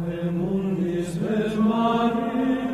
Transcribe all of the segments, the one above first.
Ave mundis et Maria,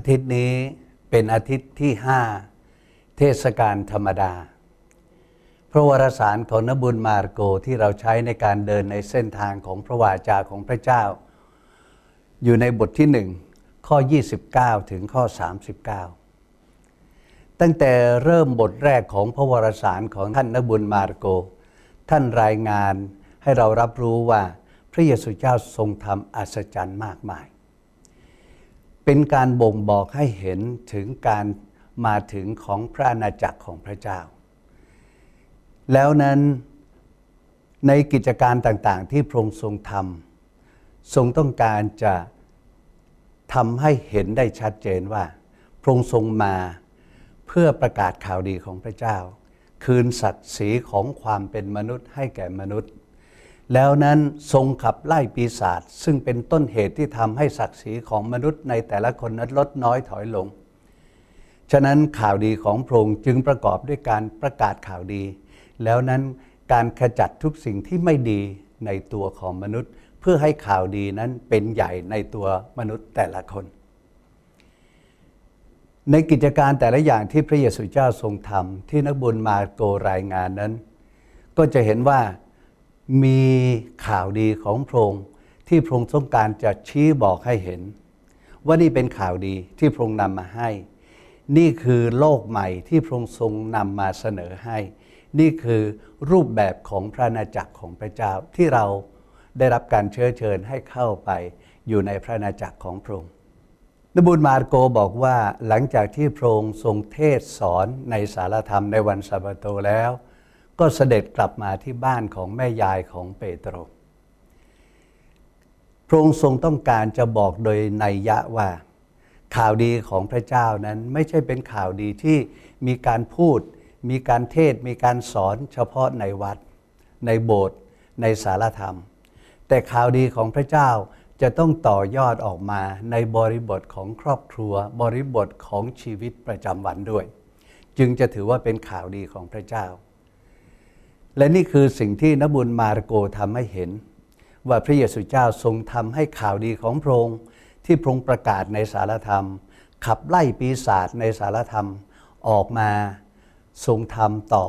อาทิตย์นี้เป็นอาทิตย์ที่ 5 เทศกาลธรรมดา พระวรสารของนบุญมาร์โกที่เราใช้ในการเดินในเส้นทางของพระวาจาของพระเจ้า อยู่ในบทที่1ข้อ 29 ถึงข้อ 39 ตั้งแต่เริ่มบทแรกของพระวรสารของท่านนบุญมาร์โก ท่านรายงานให้เรารับรู้ว่าพระเยซูเจ้าทรงทำอัศจรรย์มากมาย เป็นการบ่งบอกให้เห็นถึงการมาถึงของพระอาณาจักรของพระเจ้า แล้วนั้นในกิจการต่างๆ ที่พระองค์ทรงทำทรงต้องการจะทำให้เห็นได้ชัดเจนว่า พระองค์ทรงมาเพื่อประกาศข่าวดีของพระเจ้า คืนศักดิ์ศรีของความเป็นมนุษย์ให้แก่มนุษย์ แล้วนั้นทรงขับไล่ปีศาจซึ่งเป็นต้นเหตุที่ทำให้ศักดิ์ศรีของมนุษย์ในแต่ละคนนั้นลดน้อยถอยลง ฉะนั้นข่าวดีของพระองค์จึงประกอบด้วยการประกาศข่าวดี แล้วนั้นการขจัดทุกสิ่งที่ไม่ดีในตัวของมนุษย์ เพื่อให้ข่าวดีนั้นเป็นใหญ่ในตัวมนุษย์แต่ละคน ในกิจการแต่ละอย่างที่พระเยซูเจ้าทรงทำที่นักบุญมาโกรายงานนั้น ก็จะเห็นว่า มีข่าวดีของพระองค์ที่พระองค์ต้องการจะชี้บอกให้เห็น ว่านี่เป็นข่าวดีที่พระองค์นำมาให้ นี่คือโลกใหม่ที่พระองค์ทรงนำมาเสนอให้ นี่คือรูปแบบของพระอาณาจักรของพระเจ้าที่เราได้รับการเชื้อเชิญให้เข้าไปอยู่ในพระอาณาจักรของพระองค์นบุญมาโกบอกว่าหลังจากที่พระองค์ทรงเทศสอนในสารธรรมในวันสาบาโตแล้ว ก็เสด็จกลับมาที่บ้านของแม่ยายของเปโตรพระองค์ทรงต้องการจะบอกโดยนัยยะว่า ข่าวดีของพระเจ้านั้นไม่ใช่เป็นข่าวดีที่มีการพูด มีการเทศ มีการสอนเฉพาะในวัด ในโบสถ์ในสารธรรม แต่ข่าวดีของพระเจ้าจะต้องต่อยอดออกมาในบริบทของครอบครัว บริบทของชีวิตประจำวันด้วย จึงจะถือว่าเป็นข่าวดีของพระเจ้า และนี่คือสิ่งที่นบุญมาระโกทำให้เห็น ว่าพระเยซูเจ้าทรงทำให้ข่าวดีของพระองค์ที่พระองค์ประกาศในสารธรรม ขับไล่ปีศาจในสารธรรมออกมาทรงทำต่อ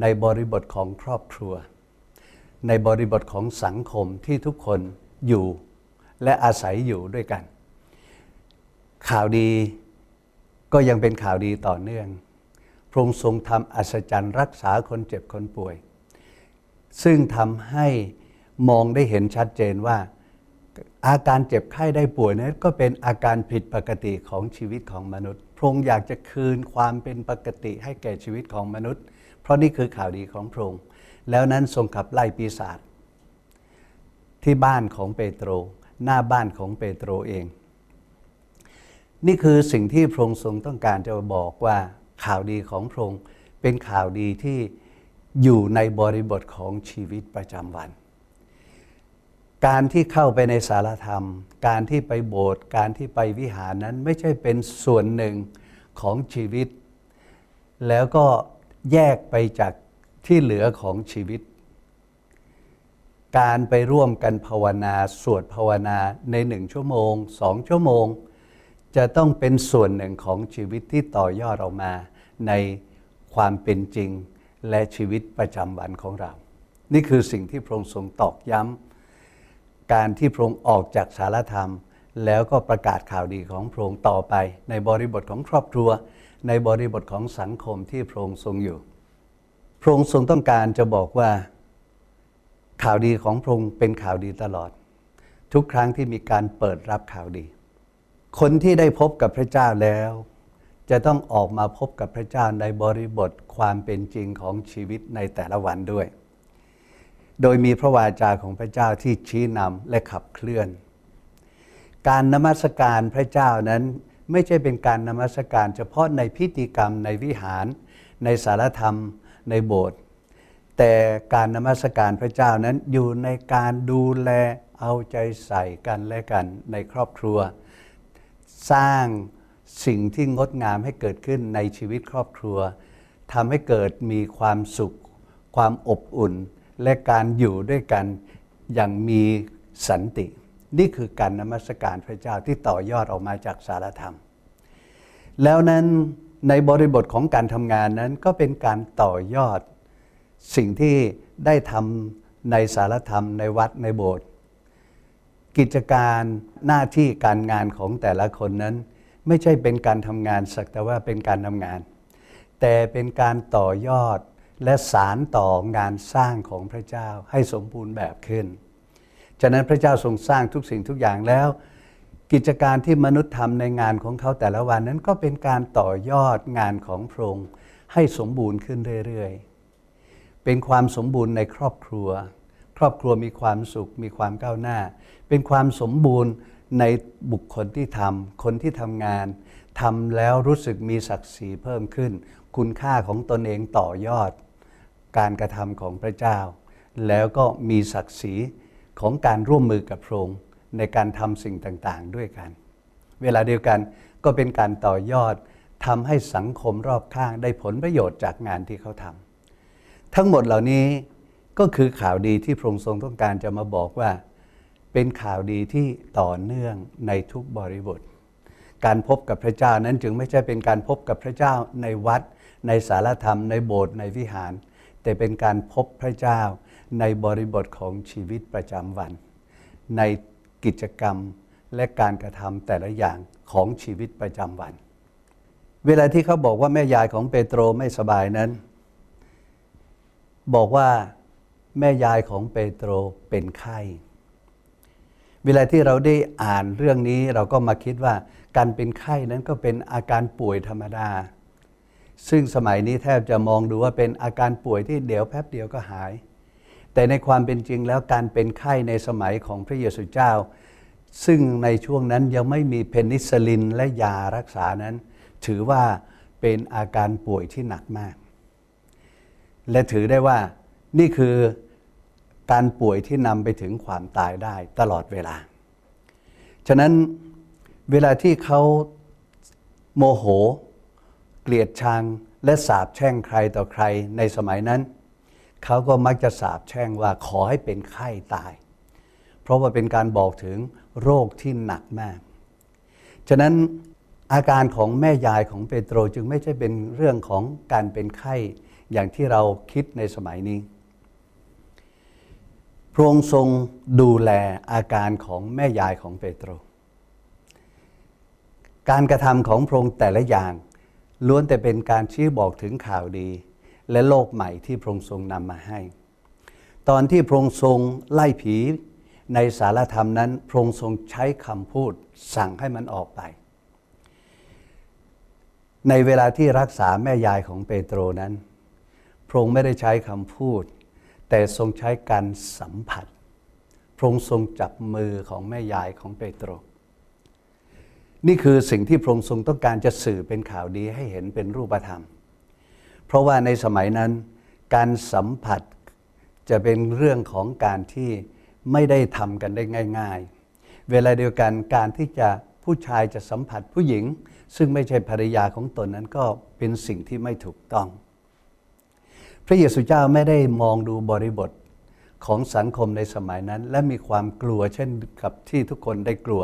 ในบริบทของครอบครัว ในบริบทของสังคมที่ทุกคนอยู่และอาศัยอยู่ด้วยกัน ข่าวดีก็ยังเป็นข่าวดีต่อเนื่อง พระองค์ทรงทำอัศจรรย์รักษาคนเจ็บคนป่วย ซึ่งทำให้มองได้เห็นชัดเจนว่า อาการเจ็บไข้ได้ป่วยนั้นก็เป็นอาการผิดปกติของชีวิตของมนุษย์พพระองค์อยากจะคืนความเป็นปกติให้แก่ชีวิตของมนุษย์ เพราะนี่คือข่าวดีของพระองค์แล้วนั้นทรงขับไล่ปีศาจที่บ้านของเปโตร หน้าบ้านของเปโตรเอง นี่คือสิ่งที่พระองค์ทรงต้องการจะบอกว่าข่าวดีของพระองค์เป็นข่าวดีที่ อยู่ในบริบทของชีวิตประจำวัน การที่เข้าไปในสารธรรม การที่ไปโบสถ์การที่ไปวิหารนั้นไม่ใช่เป็นส่วนหนึ่งของชีวิต แล้วก็แยกไปจากที่เหลือของชีวิต การไปร่วมกันภาวนาสวดภาวนาในหนึ่งชั่วโมงสองชั่วโมง จะต้องเป็นส่วนหนึ่งของชีวิตที่ต่อยอดออกมาในความเป็นจริง และชีวิตประจำวันของเรา นี่คือสิ่งที่พระองค์ทรงตอกย้ำการที่พระองค์ออกจากสารธรรม แล้วก็ประกาศข่าวดีของพระองค์ต่อไป ในบริบทของครอบครัว ในบริบทของสังคมที่พระองค์ทรงอยู่ พระองค์ทรงต้องการจะบอกว่าข่าวดีของพระองค์เป็นข่าวดีตลอด ทุกครั้งที่มีการเปิดรับข่าวดี คนที่ได้พบกับพระเจ้าแล้ว จะต้องออกมาพบกับพระเจ้าในบริบทความเป็นจริงของชีวิตในแต่ละวันด้วย โดยมีพระวาจาของพระเจ้าที่ชี้นำและขับเคลื่อน การนมัสการพระเจ้านั้นไม่ใช่เป็นการนมัสการเฉพาะในพิธีกรรมในวิหาร ในสารธรรมในโบสถ์แต่การนมัสการพระเจ้านั้นอยู่ในการดูแลเอาใจใส่กันและกันในครอบครัว สร้าง สิ่งที่งดงามให้เกิดขึ้นในชีวิตครอบครัวทำให้เกิดมีความสุข ความอบอุ่น และการอยู่ด้วยกันอย่างมีสันติ นี่คือการนมัสการพระเจ้าที่ต่อยอดออกมาจากสารธรรม แล้วนั้นในบริบทของการทำงานนั้นก็เป็นการต่อยอด สิ่งที่ได้ทำในสารธรรมในวัดในโบสถ์กิจการหน้าที่การงานของแต่ละคนนั้น ไม่ใช่เป็นการทำงานสักแต่ว่าเป็นการทำงาน แต่เป็นการต่อยอดและสารต่องานสร้างของพระเจ้าให้สมบูรณ์แบบขึ้น ฉะนั้นพระเจ้าทรงสร้างทุกสิ่งทุกอย่างแล้ว กิจการที่มนุษย์ทำในงานของเขาแต่ละวันนั้นก็เป็นการต่อยอดงานของพระองค์ให้สมบูรณ์ขึ้นเรื่อยๆ เป็นความสมบูรณ์ในครอบครัว ครอบครัวมีความสุขมีความก้าวหน้า เป็นความสมบูรณ์ ในบุคคลที่ทำคนที่ทำงานทำแล้วรู้สึกมีศักดิ์ศรีเพิ่มขึ้น คุณค่าของตนเองต่อยอด การกระทำของพระเจ้า แล้วก็มีศักดิ์ศรีของการร่วมมือกับพระองค์ในการทำสิ่งต่างๆ ด้วยกัน เวลาเดียวกันก็เป็นการต่อยอดทำให้สังคมรอบข้างได้ผลประโยชน์จากงานที่เขาทำทั้งหมดเหล่านี้ก็คือข่าวดีที่พระองค์ทรงต้องการจะมาบอกว่า เป็นข่าวดีที่ต่อเนื่องในทุกบริบท การพบกับพระเจ้านั้นจึงไม่ใช่เป็นการพบกับพระเจ้าในวัด ในสารธรรม ในโบสถ์ในวิหาร แต่เป็นการพบพระเจ้าในบริบทของชีวิตประจำวัน ในกิจกรรมและการกระทำแต่ละอย่างของชีวิตประจำวัน เวลาที่เขาบอกว่าแม่ยายของเปโตรไม่สบายนั้น บอกว่าแม่ยายของเปโตรเป็นไข้ เวลาที่เราได้อ่านเรื่องนี้เราก็มาคิดว่าการเป็นไข้นั้นก็เป็นอาการป่วยธรรมดา ซึ่งสมัยนี้แทบจะมองดูว่าเป็นอาการป่วยที่เดี๋ยวแป๊บเดียวก็หาย แต่ในความเป็นจริงแล้วการเป็นไข้ในสมัยของพระเยซูเจ้า ซึ่งในช่วงนั้นยังไม่มีเพนิซิลลินและยารักษานั้น ถือว่าเป็นอาการป่วยที่หนักมาก และถือได้ว่านี่คือ การป่วยที่นำไปถึงความตายได้ตลอดเวลา ฉะนั้นเวลาที่เขาโมโห เกลียดชังและสาบแช่งใครต่อใครในสมัยนั้น เขาก็มักจะสาบแช่งว่าขอให้เป็นไข้ตาย เพราะว่าเป็นการบอกถึงโรคที่หนักมาก ฉะนั้นอาการของแม่ยายของเปโตรจึงไม่ใช่เป็นเรื่องของการเป็นไข้อย่างที่เราคิดในสมัยนี้ พระองค์ทรงดูแลอาการของแม่ยายของเปโตร การกระทำของพระองค์แต่ละอย่างล้วนแต่เป็นการชี้บอกถึงข่าวดี และโลกใหม่ที่พระองค์ทรงนำมาให้ ตอนที่พระองค์ทรงไล่ผีในสารธรรมนั้นพระองค์ทรงใช้คำพูดสั่งให้มันออกไป ในเวลาที่รักษาแม่ยายของเปโตรนั้น พระองค์ไม่ได้ใช้คำพูด แต่ทรงใช้การสัมผัส พระองค์ทรงจับมือของแม่ยายของเปโตร นี่คือสิ่งที่พระองค์ทรงต้องการจะสื่อเป็นข่าวดีให้เห็นเป็นรูปธรรม เพราะว่าในสมัยนั้น การสัมผัสจะเป็นเรื่องของการที่ไม่ได้ทำกันได้ง่าย ๆ เวลาเดียวกันการที่จะผู้ชายจะสัมผัสผู้หญิง ซึ่งไม่ใช่ภรรยาของตนนั้นก็เป็นสิ่งที่ไม่ถูกต้อง พระเยซูเจ้าไม่ได้มองดูบริบทของสังคมในสมัยนั้น และมีความกลัวเช่นกับที่ทุกคนได้กลัว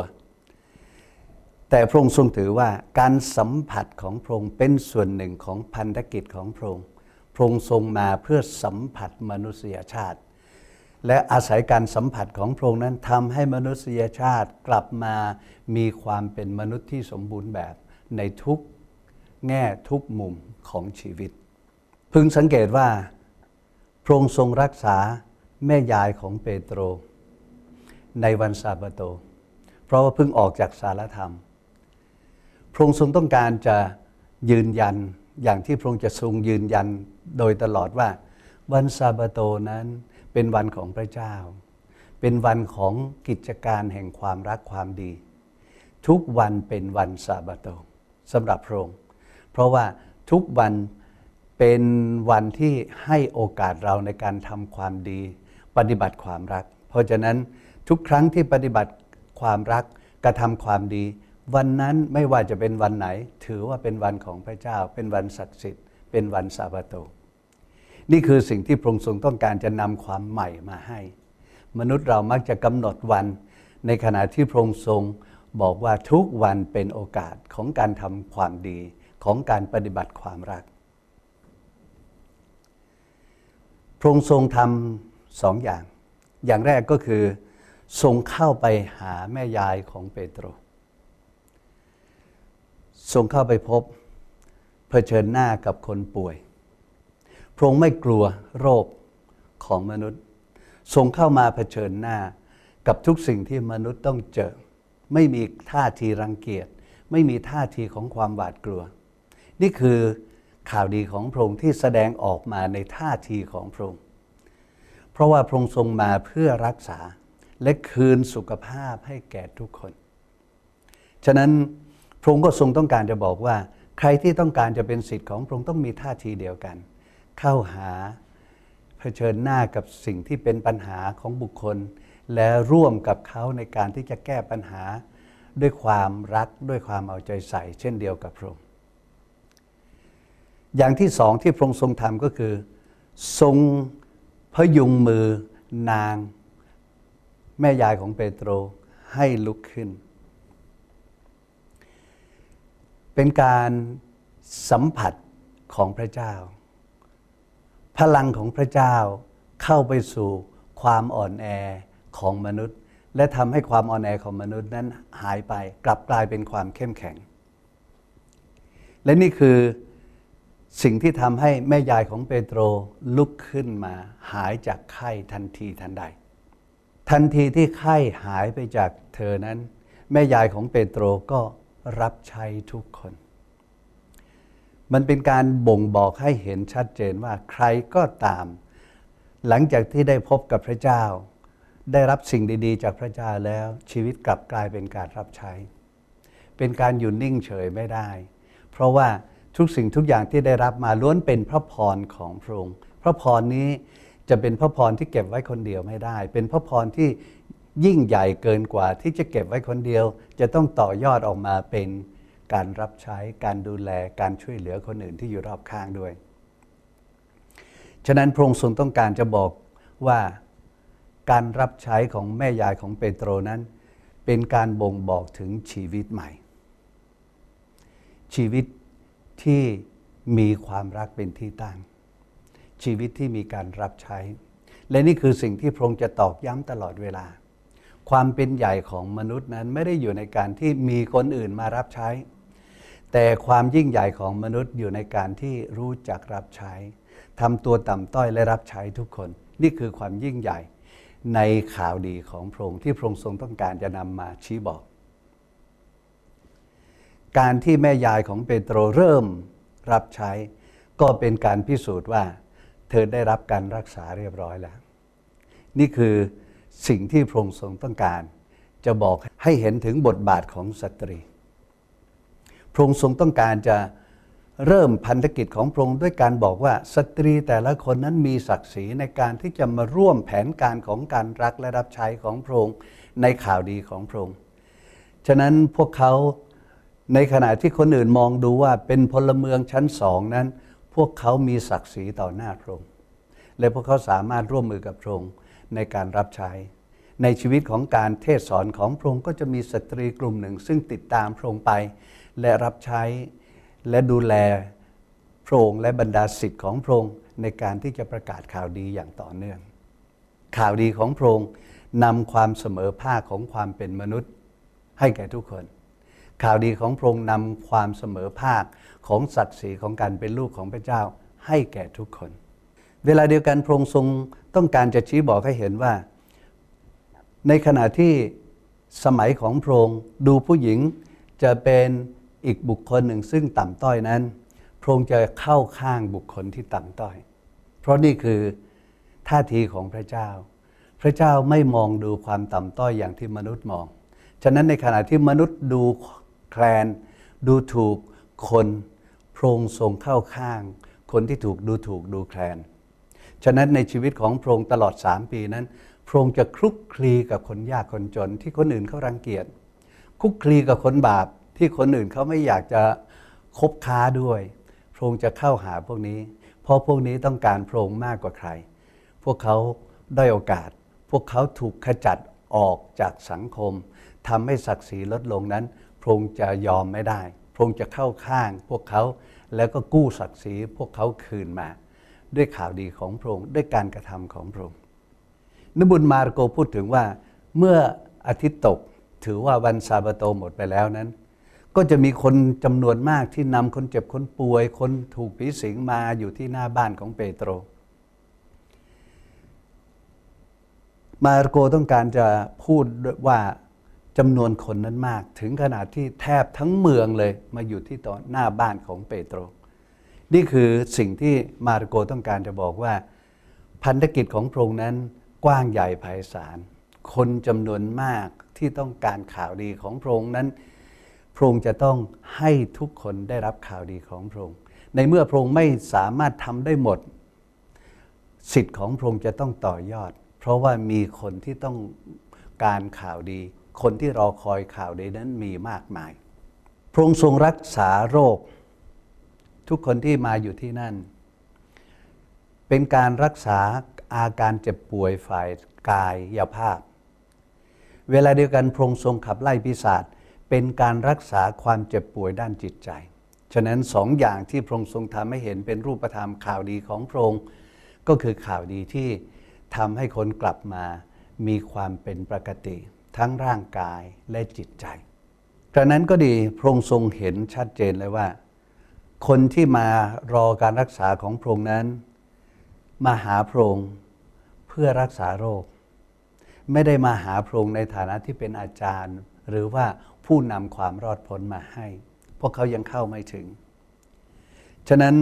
แต่พระองค์ทรงถือว่าการสัมผัสของพระองค์เป็นส่วนหนึ่งของพันธกิจของพระองค์พระองค์ทรงมาเพื่อสัมผัสมนุษยชาติ และอาศัยการสัมผัสของพระองค์นั้นทำให้มนุษยชาติกลับมามีความเป็นมนุษย์ที่สมบูรณ์แบบในทุกแง่ทุกมุมของชีวิต พึงสังเกตว่าพระองค์ทรงรักษาแม่ยายของเปโตร ในวันซาบาโต เพราะว่าเพิ่งออกจากสารธรรม พระองค์ทรงต้องการจะยืนยันอย่างที่พระองค์จะทรงยืนยันโดยตลอดว่าวันซาบาโตนั้นเป็นวันของพระเจ้า เป็นวันของกิจการแห่งความรักความดี ทุกวันเป็นวันซาบาโตสำหรับพระองค์ เพราะว่าทุกวัน เป็นวันที่ให้โอกาสเราในการทำความดี ปฏิบัติความรัก เพราะฉะนั้นทุกครั้งที่ปฏิบัติความรักกระทำความดี วันนั้นไม่ว่าจะเป็นวันไหน ถือว่าเป็นวันของพระเจ้า เป็นวันศักดิ์สิทธิ์ เป็นวันซาบาโต นี่คือสิ่งที่พระองค์ทรงต้องการจะนำความใหม่มาให้ มนุษย์เรามักจะกำหนดวัน ในขณะที่พระองค์ทรงบอกว่าทุกวันเป็นโอกาสของการทำความดีของการปฏิบัติความรัก พระองค์ทรงทำสองอย่าง อย่างแรกก็คือทรงเข้าไปหาแม่ยายของเปโตร ทรงเข้าไปพบเผชิญหน้ากับคนป่วย พระองค์ไม่กลัวโรคของมนุษย์ ทรงเข้ามาเผชิญหน้ากับทุกสิ่งที่มนุษย์ต้องเจอ ไม่มีท่าทีรังเกียจ ไม่มีท่าทีของความหวาดกลัว นี่คือ ข่าวดีของพระองค์ที่แสดงออกมาในท่าทีของพระองค์ เพราะว่าพระองค์ทรงมาเพื่อรักษาและคืนสุขภาพให้แก่ทุกคน ฉะนั้นพระองค์ก็ทรงต้องการจะบอกว่า ใครที่ต้องการจะเป็นสิทธิ์ของพระองค์ต้องมีท่าทีเดียวกัน เข้าหาเผชิญหน้ากับสิ่งที่เป็นปัญหาของบุคคล และร่วมกับเขาในการที่จะแก้ปัญหา ด้วยความรักด้วยความเอาใจใส่ เช่นเดียวกับพระองค์ อย่างที่สองที่พระองค์ทรงทำก็คือ ทรงพยุงมือนาง แม่ยายของเปโตรให้ลุกขึ้น เป็นการสัมผัสของพระเจ้า พลังของพระเจ้าเข้าไปสู่ความอ่อนแอของมนุษย์ และทำให้ความอ่อนแอของมนุษย์นั้นหายไป กลับกลายเป็นความเข้มแข็ง และนี่คือ สิ่งที่ทำให้แม่ยายของเปโตรลุกขึ้นมาหายจากไข้ทันทีทันใด ทันทีที่ไข้หายไปจากเธอนั้น แม่ยายของเปโตรก็รับใช้ทุกคน มันเป็นการบ่งบอกให้เห็นชัดเจนว่าใครก็ตาม หลังจากที่ได้พบกับพระเจ้า ได้รับสิ่งดี ๆ จากพระเจ้าแล้วชีวิตกลับกลายเป็นการรับใช้ เป็นการอยู่นิ่งเฉยไม่ได้ เพราะว่า ทุกสิ่งทุกอย่างที่ได้รับมาล้วนเป็นพระพรของพระองค์พระพรนี้จะเป็นพระพรที่เก็บไว้คนเดียวไม่ได้ เป็นพระพรที่ยิ่งใหญ่เกินกว่าที่จะเก็บไว้คนเดียว จะต้องต่อยอดออกมาเป็นการรับใช้ การดูแล การช่วยเหลือคนอื่นที่อยู่รอบข้างด้วย ฉะนั้นพระองค์ทรงต้องการจะบอกว่าการรับใช้ของแม่ยายของเปโตรนั้น เป็นการบ่งบอกถึงชีวิตใหม่ ชีวิต ที่มีความรักเป็นที่ตั้ง ชีวิตที่มีการรับใช้ และนี่คือสิ่งที่พระองค์จะตอกย้ำตลอดเวลา ความเป็นใหญ่ของมนุษย์นั้นไม่ได้อยู่ในการที่มีคนอื่นมารับใช้ แต่ความยิ่งใหญ่ของมนุษย์อยู่ในการที่รู้จักรับใช้ทำตัวต่ำต้อยและรับใช้ทุกคน นี่คือความยิ่งใหญ่ในข่าวดีของพระองค์ที่พระองค์ทรงต้องการจะนำมาชี้บอก การที่แม่ยายของเปโตรเริ่มรับใช้ ก็เป็นการพิสูจน์ว่า เธอได้รับการรักษาเรียบร้อยแล้ว นี่คือสิ่งที่พระองค์ทรงต้องการ จะบอกให้เห็นถึงบทบาทของสตรี พระองค์ทรงต้องการจะเริ่มพันธกิจของพระองค์ด้วยการบอกว่าสตรีแต่ละคนนั้นมีศักดิ์ศรีในการที่จะมาร่วมแผนการของการรักและรับใช้ของพระองค์ในข่าวดีของพระองค์ ฉะนั้นพวกเขา ในขณะที่คนอื่นมองดูว่าเป็นพลเมืองชั้นสองนั้น พวกเขามีศักดิ์ศรีต่อหน้าพระองค์และพวกเขาสามารถร่วมมือกับพระองค์ในการรับใช้ ในชีวิตของการเทศสอนของพระองค์ก็จะมีสตรีกลุ่มหนึ่ง ซึ่งติดตามพระองค์ไป และรับใช้และดูแลพระองค์และบรรดาสิทธิ์ของพระองค์ในการที่จะประกาศข่าวดีอย่างต่อเนื่อง ข่าวดีของพระองค์นำความเสมอภาคของความเป็นมนุษย์ให้แก่ทุกคน ข่าวดีของพระองค์นำความเสมอภาคของศักดิ์ศรีของการเป็นลูกของพระเจ้าให้แก่ทุกคน เวลาเดียวกันพระองค์ทรงต้องการจะชี้บอกให้เห็นว่า ในขณะที่สมัยของพระองค์ดูผู้หญิงจะเป็นอีกบุคคลหนึ่งซึ่งต่ำต้อยนั้น พระองค์จะเข้าข้างบุคคลที่ต่ำต้อย เพราะนี่คือท่าทีของพระเจ้า พระเจ้าไม่มองดูความต่ำต้อยอย่างที่มนุษย์มอง ฉะนั้นในขณะที่มนุษย์ดู แคลน ดูถูกคนพระองค์ทรงเข้าข้าง คนที่ถูกดูถูกดูแคลน ฉะนั้นในชีวิตของพระองค์ตลอดสามปีนั้น พระองค์จะคลุกคลีกับคนยากคนจนที่คนอื่นเขารังเกียจคลุกคลีกับคนบาปที่คนอื่นเขาไม่อยากจะคบค้าด้วย พระองค์จะเข้าหาพวกนี้ เพราะพวกนี้ต้องการพระองค์มากกว่าใคร พวกเขาได้โอกาส พวกเขาถูกขจัดออกจากสังคมทำให้ศักดิ์ศรีลดลงนั้น ระองค์จะยอมไม่ได้ พระองค์จะเข้าข้าง พวกเขาแล้วก็กู้ศักดิ์ศรีพวกเขาคืนมา ด้วยข่าวดีของพระองค์ด้วยการกระทำของพระองค์นบุญมาระโกพูดถึงว่าเมื่ออาทิตย์ตกถือว่าวันซาบาโตหมดไปแล้วนั้น ก็จะมีคนจำนวนมากที่นำคนเจ็บคนป่วย คนถูกผีสิงมาอยู่ที่หน้าบ้านของเปโตร มาระโกต้องการจะพูดว่า จำนวนคนนั้นมาก ถึงขนาดที่แทบทั้งเมืองเลย มาอยู่ที่ต่อหน้าบ้านของเปโตร นี่คือสิ่งที่มาระโกต้องการจะบอกว่า พันธกิจของพระองค์นั้นกว้างใหญ่ไพศาล คนจำนวนมากที่ต้องการข่าวดีของพระองค์นั้นพระองค์จะต้องให้ทุกคนได้รับข่าวดีของพระองค์ ในเมื่อพระองค์ไม่สามารถทำได้หมด สิทธิ์ของพระองค์จะต้องต่อยอด เพราะว่ามีคนที่ต้องการข่าวดี คนที่รอคอยข่าวดีนั้นมีมากมาย พระองค์ทรงรักษาโรค ทุกคนที่มาอยู่ที่นั่น เป็นการรักษาอาการเจ็บป่วยฝ่ายกายภาพ เวลาเดียวกันพระองค์ทรงขับไล่ปีศาจเป็นการรักษาความเจ็บป่วยด้านจิตใจ ฉะนั้นสองอย่างที่พระองค์ทรงทำให้เห็นเป็นรูปธรรมข่าวดีของพระองค์ก็คือข่าวดีที่ทำให้คนกลับมามีความเป็นปกติ ทั้งร่างกายและจิตใจกระนั้นก็ดีพระองค์ทรงเห็นชัดเจนเลยว่า คนที่มารอการรักษาของพระองค์นั้น มาหาพระองค์เพื่อรักษาโรค ไม่ได้มาหาพระองค์ในฐานะที่เป็นอาจารย์ หรือว่าผู้นำความรอดพ้นมาให้ พวกเขายังเข้าไม่ถึง ฉะนั้น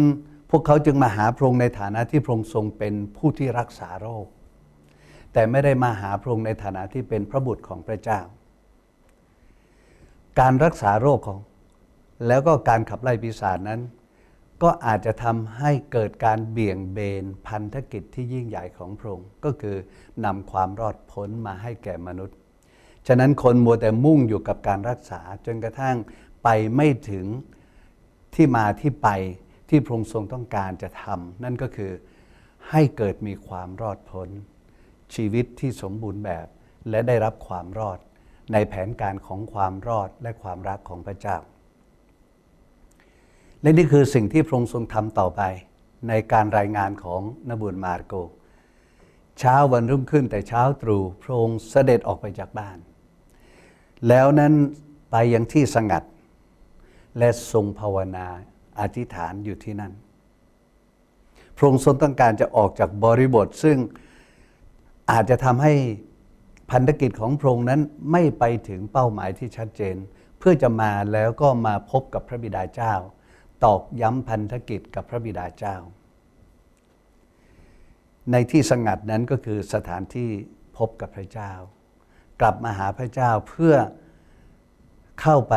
พวกเขาจึงมาหาพระองค์ในฐานะที่พระองค์ทรงเป็นผู้ที่รักษาโรค แต่ไม่ได้มาหาพระองค์ในฐานะที่เป็นพระบุตรของพระเจ้า การรักษาโรคของ แล้วก็การขับไล่ปีศาจนั้น ก็อาจจะทำให้เกิดการเบี่ยงเบนพันธกิจที่ยิ่งใหญ่ของพระองค์ก็คือนำความรอดพ้นมาให้แก่มนุษย์ ฉะนั้นคนมัวแต่มุ่งอยู่กับการรักษาจนกระทั่งไปไม่ถึงที่มาที่ไปที่พระองค์ทรงต้องการจะทำนั่นก็คือให้เกิดมีความรอดพ้น ชีวิตที่สมบูรณ์แบบ และได้รับความรอด ในแผนการของความรอดและความรักของพระเจ้า และนี่คือสิ่งที่พระองค์ทรงทำต่อไป ในการรายงานของนบุญมาร์โก เช้าวันรุ่งขึ้นแต่เช้าตรู่พระองค์เสด็จออกไปจากบ้าน แล้วนั้นไปยังที่สงัด และทรงภาวนาอธิษฐานอยู่ที่นั่นพระองค์ทรงต้องการจะออกจากบริบทซึ่ง อาจจะทำให้พันธกิจของพระองค์นั้นไม่ไปถึงเป้าหมายที่ชัดเจน เพื่อจะมาแล้วก็มาพบกับพระบิดาเจ้า ตอกย้ำพันธกิจกับพระบิดาเจ้า ในที่สงัดนั้นก็คือสถานที่พบกับพระเจ้า กลับมาหาพระเจ้าเพื่อเข้าไป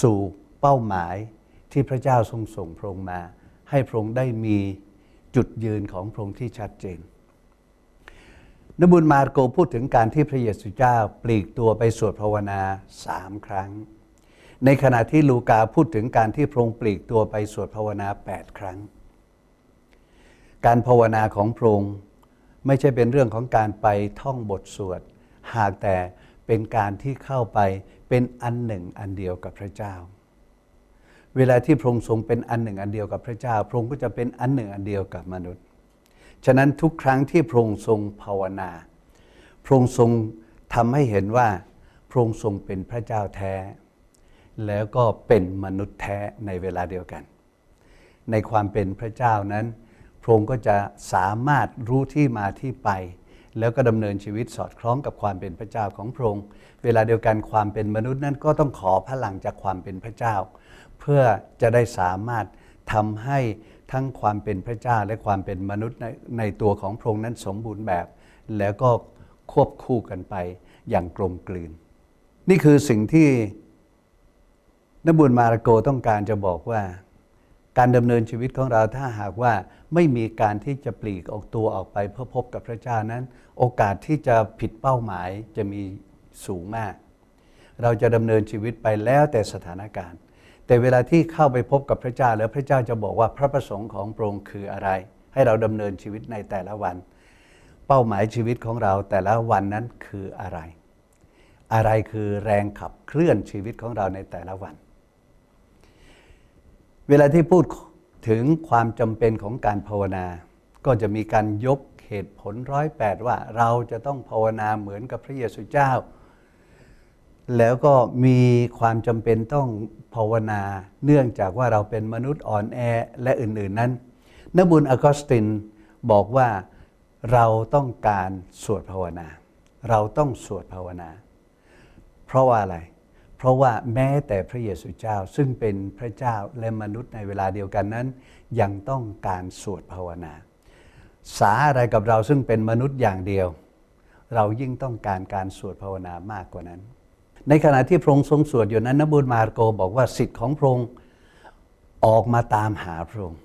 สู่เป้าหมายที่พระเจ้าทรงส่งพระองค์มา ให้พระองค์ได้มีจุดยืนของพระองค์ที่ชัดเจน นบุญมาระโกพูดถึงการที่พระเยซูเจ้าปลีกตัวไปสวดภาวนาสามครั้ง ในขณะที่ลูกาพูดถึงการที่พระองค์ปลีกตัวไปสวดภาวนาแปดครั้ง การภาวนาของพระองค์ไม่ใช่เป็นเรื่องของการไปท่องบทสวด หากแต่เป็นการที่เข้าไปเป็นอันหนึ่งอันเดียวกับพระเจ้า เวลาที่พระองค์ทรงเป็นอันหนึ่งอันเดียวกับพระเจ้า พระองค์ก็จะเป็นอันหนึ่งอันเดียวกับมนุษย์ ฉะนั้นทุกครั้งที่พระองค์ทรงภาวนา พระองค์ทรงทำให้เห็นว่าพระองค์ทรงเป็นพระเจ้าแท้ แล้วก็เป็นมนุษย์แท้ในเวลาเดียวกัน ในความเป็นพระเจ้านั้น พระองค์ก็จะสามารถรู้ที่มาที่ไป แล้วก็ดำเนินชีวิตสอดคล้องกับความเป็นพระเจ้าของพระองค์ เวลาเดียวกันความเป็นมนุษย์นั้นก็ต้องขอพลังจากความเป็นพระเจ้า เพื่อจะได้สามารถทำให้ ทั้งความเป็นพระเจ้าและความเป็นมนุษย์ในในตัวของพระองค์นั้นสมบูรณ์แบบ แล้วก็ควบคู่กันไปอย่างกลมกลืน นี่คือสิ่งที่นบุญมาระโกต้องการจะบอกว่า การดำเนินชีวิตของเราถ้าหากว่าไม่มีการที่จะปลีกออกตัวออกไปเพื่อพบกับพระเจ้านั้น โอกาสที่จะผิดเป้าหมายจะมีสูงมาก เราจะดำเนินชีวิตไปแล้วแต่สถานการณ์ แต่เวลาที่เข้าไปพบกับพระเจ้าแล้วพระเจ้าจะบอกว่าพระประสงค์ของพระองค์คืออะไร ให้เราดำเนินชีวิตในแต่ละวัน เป้าหมายชีวิตของเราแต่ละวันนั้นคืออะไร อะไรคือแรงขับเคลื่อนชีวิตของเราในแต่ละวัน เวลาที่พูดถึงความจำเป็นของการภาวนา ก็จะมีการยกเหตุผลร้อยแปดว่าเราจะต้องภาวนาเหมือนกับพระเยซูเจ้า แล้วก็มีความจำเป็นต้องภาวนา เนื่องจากว่าเราเป็นมนุษย์อ่อนแอและอื่น ๆ นั้นนบุญอากอสตินบอกว่าเราต้องการสวดภาวนา เราต้องสวดภาวนา เพราะว่าอะไร เพราะว่าแม้แต่พระเยซูเจ้าซึ่งเป็นพระเจ้าและมนุษย์ในเวลาเดียวกันนั้น ยังต้องการสวดภาวนา สาอะไรกับเราซึ่งเป็นมนุษย์อย่างเดียว เรายิ่งต้องการการสวดภาวนามากกว่านั้น ในขณะที่พระองค์ทรงสวดอยู่นั้นนบุญมาโกบอกว่าสิทธิ์ของพระองค์ออกมาตามหาพระองค์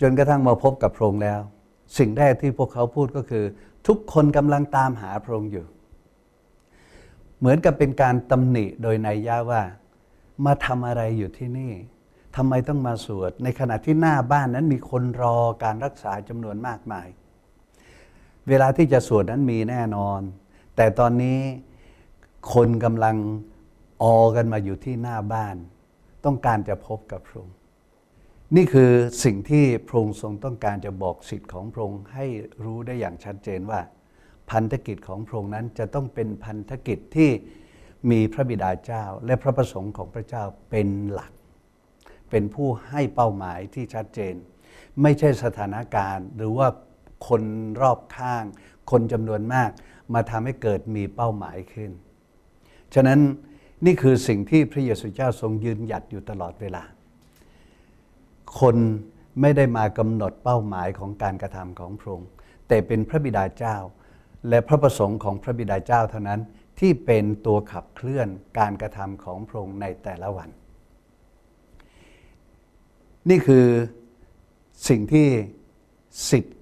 จนกระทั่งมาพบกับพระองค์แล้ว สิ่งแรกที่พวกเขาพูดก็คือ ทุกคนกำลังตามหาพระองค์อยู่ เหมือนกับเป็นการตำหนิโดยนัยยะว่า มาทำอะไรอยู่ที่นี่ทำไมต้องมาสวด ในขณะที่หน้าบ้านนั้นมีคนรอการรักษาจำนวนมากมาย เวลาที่จะสวดนั้นมีแน่นอน แต่ตอนนี้ คนกำลังออกันมาอยู่ที่หน้าบ้าน ต้องการจะพบกับพระองค์นี่คือสิ่งที่พระองค์ทรงต้องการจะบอกสิทธิ์ของพระองค์ให้รู้ได้อย่างชัดเจนว่า พันธกิจของพระองค์นั้นจะต้องเป็นพันธกิจที่มีพระบิดาเจ้า และพระประสงค์ของพระเจ้าเป็นหลัก เป็นผู้ให้เป้าหมายที่ชัดเจน ไม่ใช่สถานการณ์ หรือว่าคนรอบข้าง คนจำนวนมาก มาทำให้เกิดมีเป้าหมายขึ้น ฉะนั้นนี่คือสิ่งที่พระเยซูเจ้าทรงยืนหยัดอยู่ตลอดเวลา คนไม่ได้มากำหนดเป้าหมายของการกระทำของพระองค์แต่เป็นพระบิดาเจ้า และพระประสงค์ของพระบิดาเจ้าเท่านั้นที่เป็นตัวขับเคลื่อนการกระทำของพระองค์ในแต่ละวัน นี่คือสิ่งที่สิทธิ์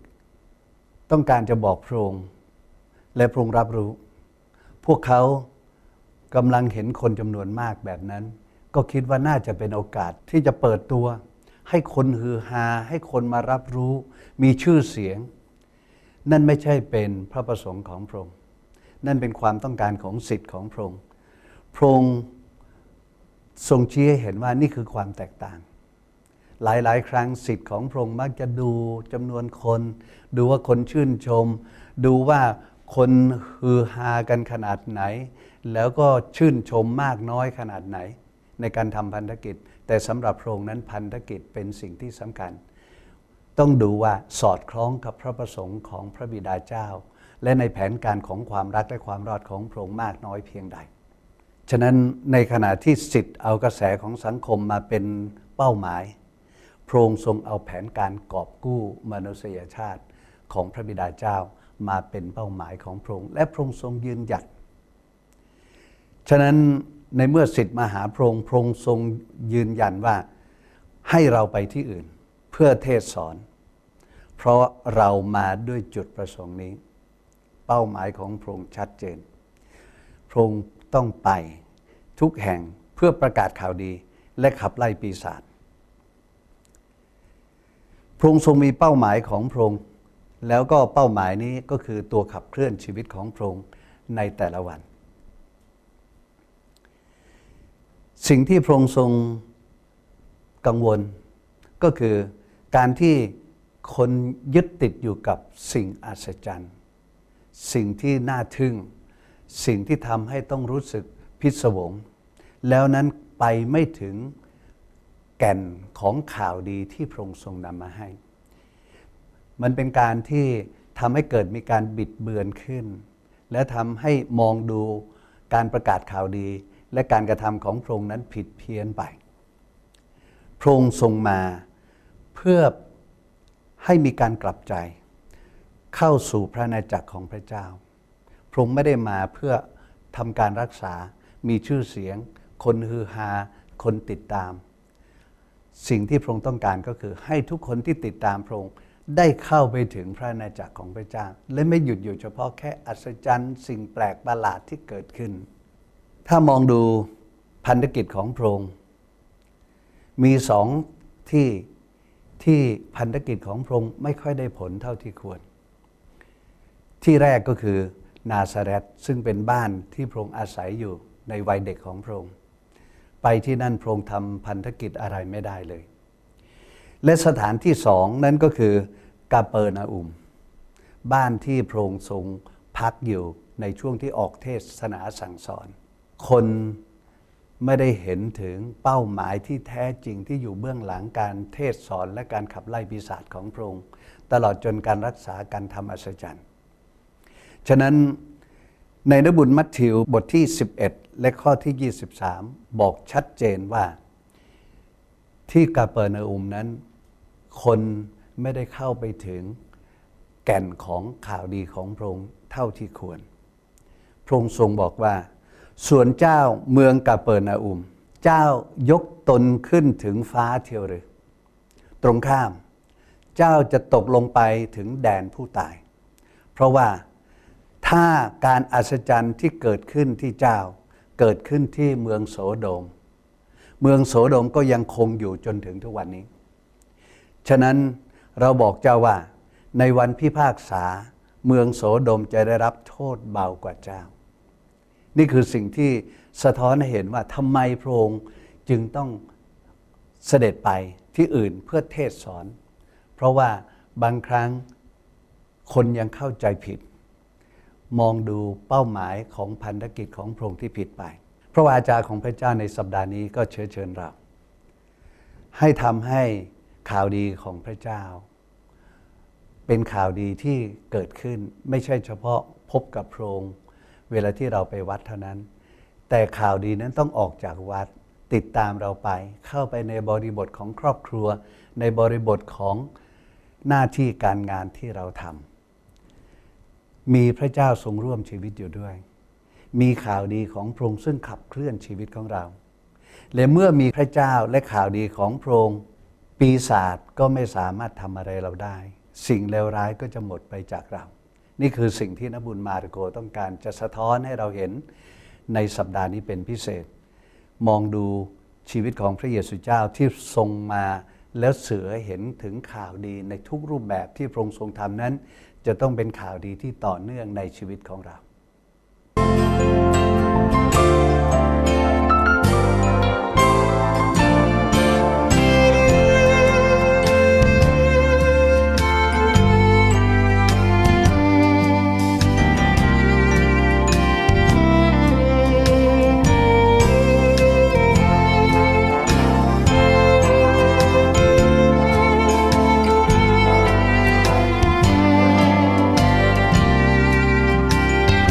ต้องการจะบอกพระองค์และพระองค์รับรู้ พวกเขา กำลังเห็นคนจำนวนมากแบบนั้น ก็คิดว่าน่าจะเป็นโอกาสที่จะเปิดตัว ให้คนฮือฮา ให้คนมารับรู้ มีชื่อเสียง นั่นไม่ใช่เป็นพระประสงค์ของพระองค์นั่นเป็นความต้องการของสิทธิ์ของพระองค์พระองค์ทรงชี้ให้เห็นว่านี่คือความแตกต่าง หลายๆ ครั้งสิทธิ์ของพระองค์มักจะดูจำนวนคน ดูว่าคนชื่นชม ดูว่าคนฮือฮากันขนาดไหน แล้วก็ชื่นชมมากน้อยขนาดไหน ในการทำพันธกิจ แต่สำหรับพระองค์นั้นพันธกิจเป็นสิ่งที่สำคัญ ต้องดูว่าสอดคล้องกับพระประสงค์ของพระบิดาเจ้า และในแผนการของความรักและความรอดของพระองค์มากน้อยเพียงใด ฉะนั้นในขณะที่สิทธิ์เอากระแสของสังคมมาเป็นเป้าหมายพระองค์ทรงเอาแผนการกอบกู้มนุษยชาติของพระบิดาเจ้ามาเป็นเป้าหมายของพระองค์และพระองค์ทรงยืนหยัด ฉะนั้นในเมื่อสิทธิ์มาหาพระองค์พระองค์ทรงยืนยันว่าให้เราไปที่อื่นเพื่อเทศสอน เพราะเรามาด้วยจุดประสงค์นี้ เป้าหมายของพระองค์ชัดเจน พระองค์ต้องไปทุกแห่งเพื่อประกาศข่าวดีและขับไล่ปีศาจพระองค์ทรงมีเป้าหมายของพระองค์แล้วก็เป้าหมายนี้ก็คือตัวขับเคลื่อนชีวิตของพระองค์ในแต่ละวัน สิ่งที่พระองค์ทรงกังวล ก็คือการที่คนยึดติดอยู่กับสิ่งอัศจรรย์ สิ่งที่น่าทึ่ง สิ่งที่ทำให้ต้องรู้สึกพิศวง แล้วนั้นไปไม่ถึงแก่นของข่าวดีที่พระองค์ทรงนำมาให้ มันเป็นการที่ทำให้เกิดมีการบิดเบือนขึ้น และทำให้มองดูการประกาศข่าวดี และการกระทำของพระองค์นั้นผิดเพี้ยนไป พระองค์ทรงมาเพื่อให้มีการกลับใจ เข้าสู่พระนาจักรของพระเจ้า พระองค์ไม่ได้มาเพื่อทำการรักษา มีชื่อเสียง คนฮือฮา คนติดตาม สิ่งที่พระองค์ต้องการก็คือ ให้ทุกคนที่ติดตามพระองค์ได้เข้าไปถึงพระนาจักรของพระเจ้า และไม่หยุดอยู่เฉพาะแค่อัศจรรย์ สิ่งแปลกประหลาดที่เกิดขึ้น ถ้ามองดูพันธกิจของพระองค์ มีสองที่ที่พันธกิจของพระองค์ไม่ค่อยได้ผลเท่าที่ควร ที่แรกก็คือนาซาเรตซึ่งเป็นบ้านที่พระองค์อาศัยอยู่ในวัยเด็กของพระองค์ ไปที่นั่นพระองค์ทำพันธกิจอะไรไม่ได้เลย และสถานที่สองนั่นก็คือกาเปอร์นาอุม บ้านที่พระองค์ทรงพักอยู่ในช่วงที่ออกเทศนาสั่งสอน คนไม่ได้เห็นถึงเป้าหมายที่แท้จริงที่อยู่เบื้องหลังการเทศสอนและการขับไล่ปีศาจของพระองค์ตลอดจนการรักษาการทำอัศจรรย์ ฉะนั้นในนบุญมัทธิวบทที่ 11 และข้อที่ 23 บอกชัดเจนว่าที่กาเปอร์นาอุมนั้น คนไม่ได้เข้าไปถึงแก่นของข่าวดีของพระองค์เท่าที่ควร พระองค์ทรงบอกว่า ส่วนเจ้าเมืองกาเปอร์นาอุม เจ้ายกตนขึ้นถึงฟ้าเทียวหรือ ตรงข้าม เจ้าจะตกลงไปถึงแดนผู้ตาย เพราะว่าถ้าการอัศจรรย์ที่เกิดขึ้นที่เจ้าเกิดขึ้นที่เมืองโสโดม เมืองโสโดมก็ยังคงอยู่จนถึงทุกวันนี้ ฉะนั้นเราบอกเจ้าว่า ในวันพิพากษา เมืองโสโดมจะได้รับโทษเบากว่าเจ้า นี่คือสิ่งที่สะท้อนให้เห็นว่าทำไมพระองค์จึงต้องเสด็จไปที่อื่นเพื่อเทศสอน เพราะว่าบางครั้งคนยังเข้าใจผิด มองดูเป้าหมายของพันธกิจของพระองค์ที่ผิดไป พระวาจาของพระเจ้าในสัปดาห์นี้ก็เชิญเชิญเรา ให้ทำให้ข่าวดีของพระเจ้า เป็นข่าวดีที่เกิดขึ้นไม่ใช่เฉพาะพบกับพระองค์ เวลาที่เราไปวัดเท่านั้น แต่ข่าวดีนั้นต้องออกจากวัด ติดตามเราไป เข้าไปในบริบทของครอบครัว ในบริบทของหน้าที่การงานที่เราทำมีพระเจ้าทรงร่วมชีวิตอยู่ด้วย มีข่าวดีของพระองค์ซึ่งขับเคลื่อนชีวิตของเรา และเมื่อมีพระเจ้าและข่าวดีของพระองค์ปีศาจก็ไม่สามารถทำอะไรเราได้ สิ่งเลวร้ายก็จะหมดไปจากเรา นี่คือสิ่งที่นบุญมาระโกต้องการจะสะท้อนให้เราเห็นในสัปดาห์นี้เป็นพิเศษ มองดูชีวิตของพระเยซูเจ้าที่ทรงมาแล้วเสือเห็นถึงข่าวดีในทุกรูปแบบที่พระองค์ทรงทำนั้น จะต้องเป็นข่าวดีที่ต่อเนื่องในชีวิตของเรา